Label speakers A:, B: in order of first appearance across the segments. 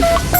A: Ha ha!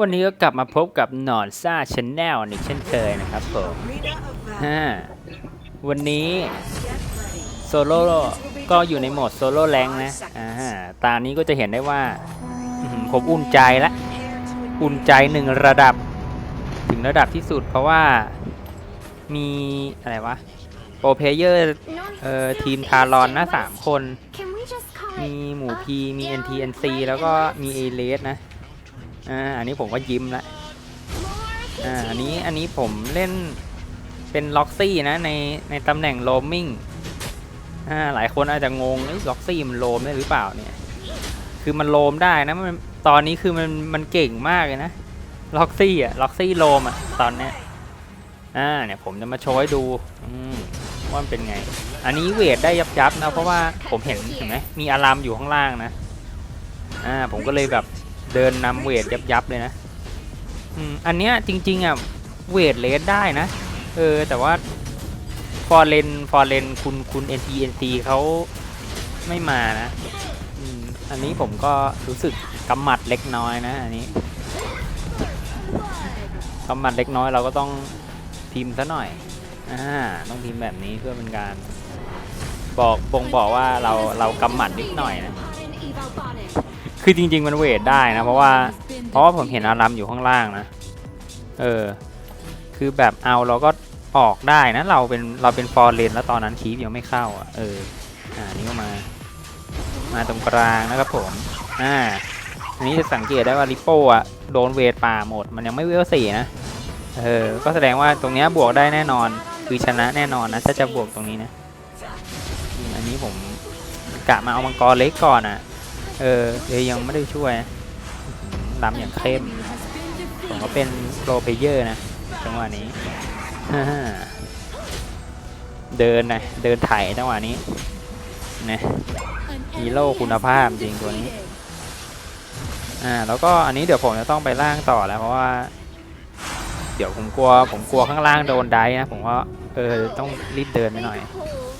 A: วันนี้ก็กลับมาพบกับหนอนซ่าชแนลอีกเช่นเคยนะครับผมฮ่าวันนี้โซโล่ก็อยู่ในโหมดโซโล่แรงนะอ่าฮะตานี้ก็จะเห็นได้ว่าอื้อหือผมอุ่นใจละอุ่นใจหนึ่งระดับ ถึงระดับที่สุดเพราะว่ามีอะไรวะโปรเพเยอร์เอ่อทีมทารอนนะสามคน
B: Can we just call
A: มี
B: it
A: หมูพีมี NTNC แล้วก็มีเอเลสนะ อ่าอันนี้ผมก็ยิ้มละอ่าอันนี้อันนี้ผมเล่นเป็นล็อกซี่นะในในตำแหน่งโลมมิ่งอ่าหลายคนอาจจะงงเอ้ยล็อกซี่มันโลมได้หรือเปล่าเนี่ย คือมันโลมได้นะมันตอนนี้คือมันมันเก่งมากเลยนะล็อกซี่อะล็อกซี่โลมอะตอนเนี้ยอ่าเนี่ยผมจะมาโชว์ให้ดูอืมว่ามันเป็นไง อันนี้เวทได้ยับยับๆนะเพราะว่าผมเห็นเห็นไหมมีอารามอยู่ข้างล่างนะอ่าผมก็เลยแบบ เดินนำเวทยับยับๆเลยนะอืมอันเนี้ยจริงๆอะเวทเลสได้นะ เออ แต่ว่าฟอร์เรนฟอร์เรนคุณคุณ NTNC เขาไม่มานะอืมอันนี้ผมก็รู้สึกกำหมัดเล็กน้อยนะอันนี้กำหมัดเล็กน้อยเราก็ต้องพิมพ์ซะหน่อยอ่าต้องพิมพ์แบบนี้เพื่อเป็นการบอกบ่งบอกว่าเราเรากำหมัดนิดหน่อยนะ คือจริง ๆ มันเวทได้นะ เพราะว่า เพราะว่าผมเห็นอารัมอยู่ข้างล่างนะ เออ คือแบบเอาเราก็ออกได้นะเราเป็นเราเป็นฟอร์เรนแล้วตอนนั้นคีฟยังไม่เข้าอะ เออ อ่านี่ก็มา มาตรงกลางนะครับผม อ่า อันนี้จะสังเกตได้ว่าริปโป้อะโดนเวทป่าหมด มันยังไม่เวลสี่นะ เออ ก็แสดงว่าตรงเนี้ยบวกได้แน่นอน คือชนะแน่นอนนะถ้าจะบวกตรงนี้นะ อันนี้ผมกะมาเอามังกรเล็กก่อนอะ เออเลยยังไม่ได้ช่วยนะอื้อหือลำอย่างเข้มผมก็เป็นโปรเพเยอร์นะจังหวะนี้เดินนะเดินไถ่ายจังหวะนี้นะฮีโร่คุณภาพจริงตัวนี้อ่าแล้วก็อันนี้เดี๋ยวผมจะต้องไปล่างต่อแล้วเพราะว่า เดี๋ยวผมกลัว ผมกลัวข้างล่างโดนได้นะผมก็เออต้องรีบเดินไปหน่อย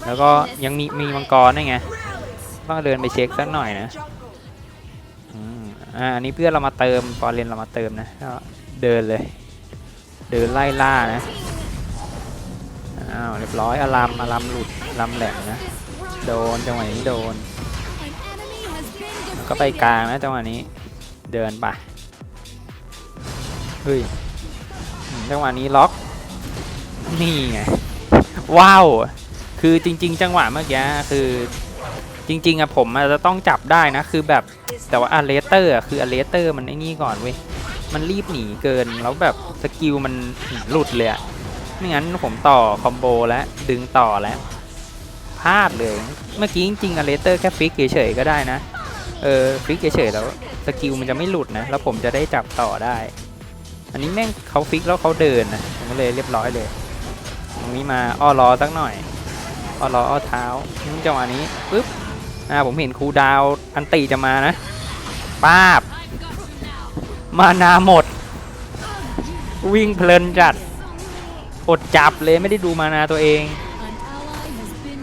A: แล้วก็ยังมีมีมังกรด้วยไงต้องเดินไปเช็คสักหน่อยนะ อ่าอันนี้เพื่อนเรามาเติมฟอร์เรนเรามาเติมนะก็เดินเลย เดินไล่ล่านะอ้าวเรียบร้อยอารามอารามหลุดอารามแหลมนะโดนจังหวะนี้โดนแล้วก็ไปกลางนะจังหวะนี้เดินไปเฮ้ยจังหวะนี้ล็อกนี่ไงว้าวคือจริง ๆ จังหวะเมื่อกี้คือ จริง ๆอะผมอาจจะต้องจับได้นะ คือแบบแต่ว่าอาเลเตอร์อะคืออาเลเตอร์มันไอ้นี่ก่อนเว้ยมันรีบหนีเกินแล้วแบบสกิลมันหลุดเลยอะไม่งั้นผมต่อคอมโบแล้วดึงต่อแล้วพลาดเลย เมื่อกี้จริงๆอาเลเตอร์แค่ฟิกเฉยๆก็ได้นะ เออฟิกเฉยๆแล้วสกิลมันจะไม่หลุดนะ แล้วผมจะได้จับต่อได้ อันนี้แม่งเขาฟิกแล้วเขาเดินนะผมก็เลยเรียบร้อยเลยตรงนี้มาอ้อรอสักหน่อยอ้อรออ้อเท้าจังหวะนี้ปึ๊บ อ่าผมเห็นครูดาวอันตีจะมานะป้าบ มานาหมด วิ่งเพลินจัด อดจับเลยไม่ได้ดูมานาตัวเอง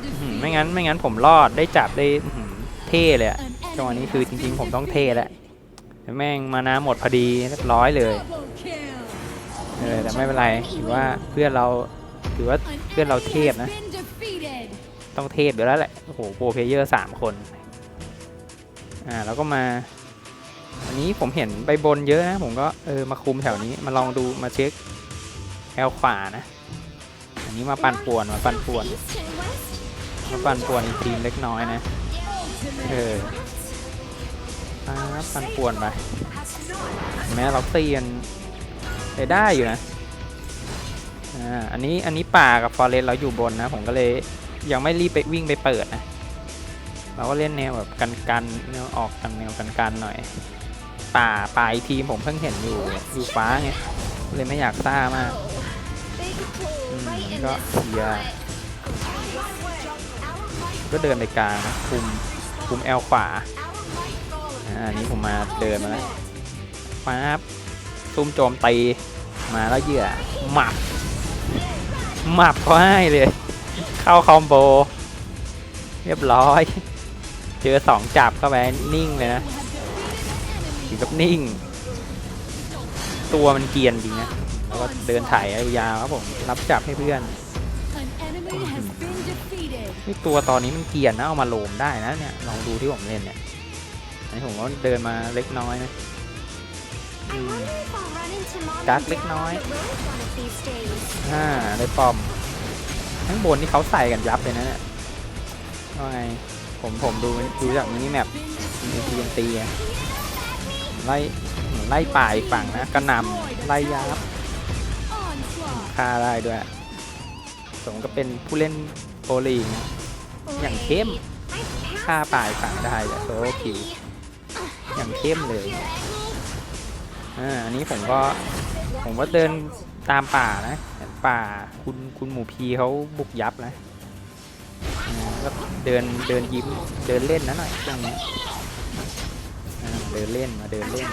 A: อื้อหือไม่งั้นไม่งั้นผมรอดได้จับได้อื้อหือเท่เลยอะจังหวะนี้คือจริงๆ ผมต้องเท่แล้วแต่แม่งมานาหมดพอดีเรียบร้อยเลยเออแต่ไม่เป็นไรถือว่าเพื่อนเราถือว่า
C: An
A: เพื่อนเรา
C: enemy
A: เทพ
C: has
A: นะ
C: been defeated.
A: ต้องเทพอยู่แล้วแหละ โอ้โหโปรเพลเยอร์สามคน อ่า แล้วก็มาอันนี้ผมเห็นใบบนเยอะนะ ผมก็เออมาคุมแถวนี้ มาลองดูมาเช็คแอลขวานะ อันนี้มาปั่นป่วนมาปั่นป่วน มาปั่นป่วนทีมเล็กน้อยนะ เอออ่าปั่นป่วนไป แม้ล็อกตีกันใช้ได้อยู่นะ อ่า อันนี้อันนี้ป่ากับฟอเรสเราอยู่บนนะ ผมก็เลย ยังไม่รีบไปวิ่งไปเปิดนะ เราก็เล่นแนวแบบกันกันแนวออกกันแนวกันกันหน่อย ป่าป่าอีทีมผมเพิ่งเห็นอยู่อยู่ฟ้าไงเลยไม่อยากซ่ามาก
B: Big hole
A: Mm,
B: right in
A: got
B: this
A: yeah.
B: spot.
A: ก็เดินไปกลางนะคุมคุมแอลขวาอ่าอันนี้ผมมาเดินมาแล้วปั๊บซุ่มโจมตีมาแล้วเหยื่อหมับหมับเขาให้เลย เข้าคอมโบ เรียบร้อย เจอสองจับเข้าไปนิ่งเลยนะถึงกับนิ่ง ตัวมันเกรียนจริงนะแล้วก็เดินถ่ายยาวๆครับผมรับจับให้เพื่อน
C: An enemy has been defeated.
A: นี่ตัวตอนนี้มันเกรียนนะเอามาโลมได้นะเนี่ยลองดูที่ผมเล่นเนี่ยอันนี้ผมก็เดินมาเล็กน้อยนะ
B: I wonder if I'll run into mom
A: Dark
B: and
A: เล็ก
B: dad
A: น้อย
B: on the road one of these days.
A: อ่าได้ปอม ข้างบนนี่เขาใส่กันยับเลยนะเนี่ยว่าไง ผมผมดูดูจากมินิแมปมีทีนตีไล่ไล่ป่าอีกฝั่งนะกระหนำไล่ยับ
C: Onslaught.
A: ฆ่าได้ด้วย สมก็เป็นผู้เล่นโปลีนะอย่างเข้มฆ่าป่าอีกฝั่งได้อะโซโลคิวอย่างเข้มเลยอ่าอันนี้ผมก็ผมก็เดินตามป่านะ ป่าคุณคุณหมูพีเขาบุกยับนะก็เดินเดินยิ้มเดินเล่นนะหน่อยช่วงนี้เดินเล่นมาเดินเล่น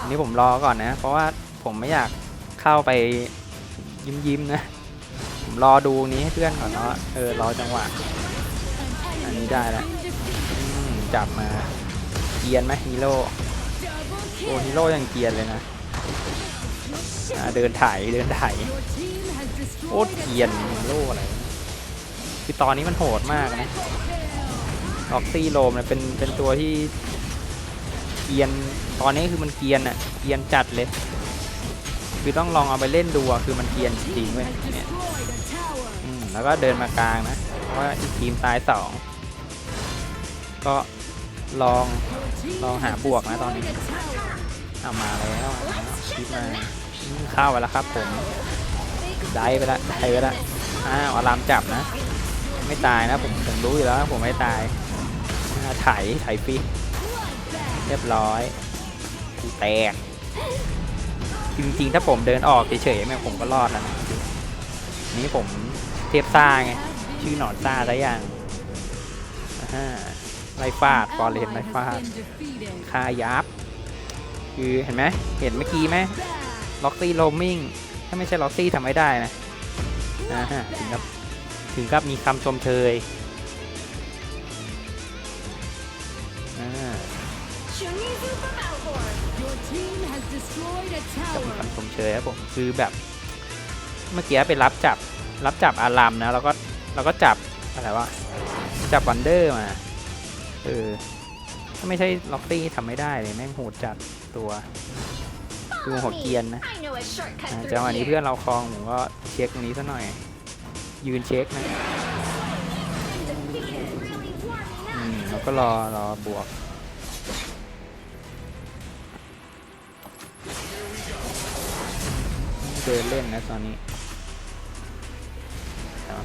A: อันนี้ผมรอก่อนนะ เพราะว่าผมไม่อยากเข้าไปยิ้มยิ้มนะ ผมรอดูนี้ให้เพื่อนก่อนเนาะเออรอจังหวะ
C: An
A: Anh
C: enemy
A: ra
C: has
A: đã.
C: been defeated.
A: อืมจับมาเกียนไหมฮีโร่โอ้ฮีโร่ยังเกียนเลยนะ เดินถ่ายเดินถ่ายโคตรเกียนโร่อะไรคือตอนนี้มันโหดมากนะล็อกซี่โรมเนี่ยเป็นเป็นตัวที่เกียนตอนนี้คือมันเกียนอะเกียนจัดเลยคือต้องลองเอาไปเล่นดูอะคือมันเกียนจริงเว้ยเนี่ยอืมแล้วก็เดินมากลางนะว่าอีกทีมตายสองก็ลองลองหาบวกนะตอนนี้เอามาแล้วคิดมา เข้าไปแล้วครับผมได้ไปละได้ไปละอ้าวอารามจับนะ ไม่ตายนะผมผมรู้อยู่แล้วผมไม่ตายอ่าไถไถฟิเรียบร้อยแตกจริงๆ ถ้าผมเดินออกเฉยๆเนี่ผมก็รอดแล้วนะนี่ผมเทียบซ่าไง ชื่อหนอนซ่าได้ยังไล่ฟาดฟอเรนไล่ฟาดคายับ คือเห็นไหมเห็นเมื่อกี้ไหม ล็อกซี่โรมมิ่งถ้าไม่ใช่ล็อกซี่ทำไม่ได้นะอ่าถึงกับถึงกับมีคำชมเชยอ่า
B: Shunizu from Alvor.
C: Your team has destroyed a
A: กับมีคำชมเชยครับผมคือแบบ เมื่อกี้ไปรับจับรับจับอารามนะ แล้วก็แล้วก็จับอะไรวะจับวันเดอร์มาเออถ้าไม่ใช่ล็อกซี่ทำไม่ได้เลยแม่งโหดจัดตัว คือหัวเกียนนะจังหวะนี้เพื่อนเราคลองผมก็เช็คตรงนี้ซะหน่อย ยืนเช็คนะอืมแล้วก็รอรอบวกเดินเล่นนะตอนนี้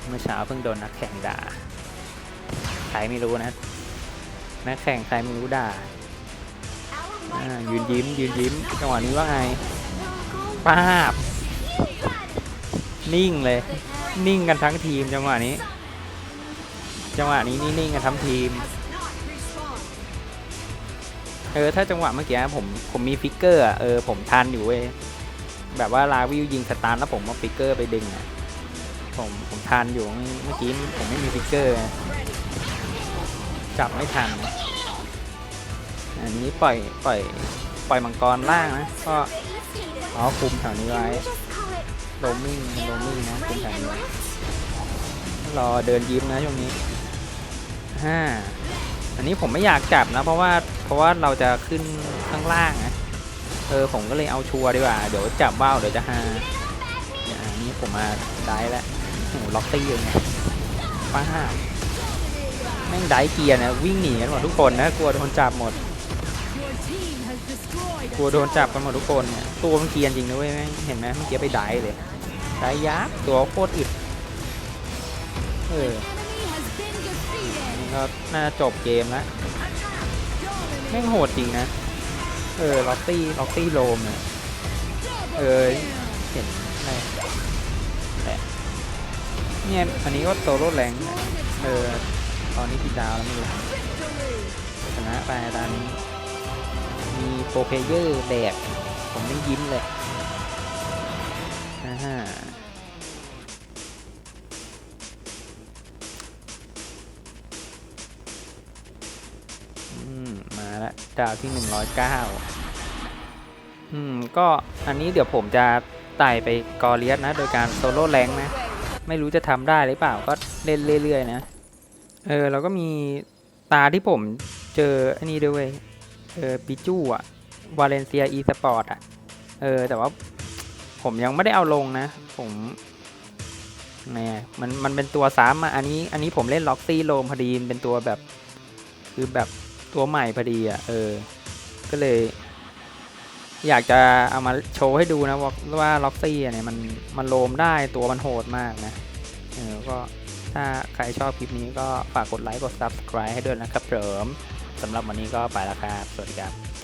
A: เมื่อเช้าเพิ่งโดนนักแข่งด่า ใครไม่รู้นะ นักแข่งใครไม่รู้ด่า อ่ายืนยิ้มยืนยิ้มจังหวะนี้ว่าไงป้าบ นิ่งเลย นิ่งกันทั้งทีมจังหวะนี้ จังหวะนี้นี่นิ่งกันทั้งทีมเออถ้าจังหวะเมื่อกี้ผมผมมีฟิกเกอร์เออผมทันอยู่เว้ยแบบว่าลาวิวยิงสตาร์แล้วผมเอาฟิกเกอร์ไปดึงอะผมผมทันอยู่เมื่อกี้ผมไม่มีฟิกเกอร์จับไม่ทัน อันนี้ปล่อยปล่อยปล่อยมังกรล่างนะก็อ๋อคุมแถวนี้ไว้โรมิ่งโรมิ่งนะคุมแถวนี้รอเดินยิ้มนะช่วงนี้ห้าอันนี้ผมไม่อยากจับนะ เพราะว่าเพราะว่าเราจะขึ้นข้างล่างนะเออผมก็เลยเอาชัวร์ดีกว่าเดี๋ยวจับว่าวเดี๋ยวจะฮานี่ยอันนี้ผมมาได้แล้วโอ้ล็อกตี้เลยไงป้าบแม่งได้เกียร์นะวิ่งหนีกันหมดทุกคนนะกลัวโดนจับหมด กลัวโดนจับกันหมดทุกคนเนี่ยตัวมันเกียนจริงนะเว้ยแม่เห็นไหมเมื่อกี้ไปได้เลยได้ยับตัวโคตรอึดเออนี่ก็น่าจบเกมแล้วแม่งโหดจริงนะ เออล็อกตี้ล็อกตี้โลมเนี่ยเออเห็นอะไรแหละเนี่ยอันนี้ก็โซโล่แรงเออตอนนี้กี่ดาวแล้วไม่รู้ชนะไปตอนนี้ มีโปรเพเยอร์แดก ผมไม่ยิ้มเลยอ่าฮะอืมมาแล้วดาวที่109อืม ก็อันนี้เดี๋ยวผมจะไต่ไปกอเลียสนะ โดยการโซโล่แรงนะ ไม่รู้จะทำได้หรือเปล่าก็เล่นเรื่อยๆนะ เออแล้วก็มีตาที่ผมเจออันนี้ด้วย เออปิจูอะวาเลนเซียอีสปอร์ตอะ เออ แต่ว่าผมยังไม่ได้เอาลงนะ ผมเนี่ยมันมันเป็นตัวซ้ำอะอันนี้อันนี้ผมเล่นล็อกซี่โลมพอดีเป็นตัวแบบ คือแบบตัวใหม่พอดีอะ เออ ก็เลย อยากจะเอามาโชว์ให้ดูนะว่าว่าล็อกซี่อะเนี่ยมันมันโลมได้ตัวมันโหดมากนะเออก็ถ้าใครชอบคลิปนี้ก็ฝากกดไลค์กด subscribe ให้ด้วยนะครับเผม สำหรับวันนี้ก็ไปแล้วครับ สวัสดีครับ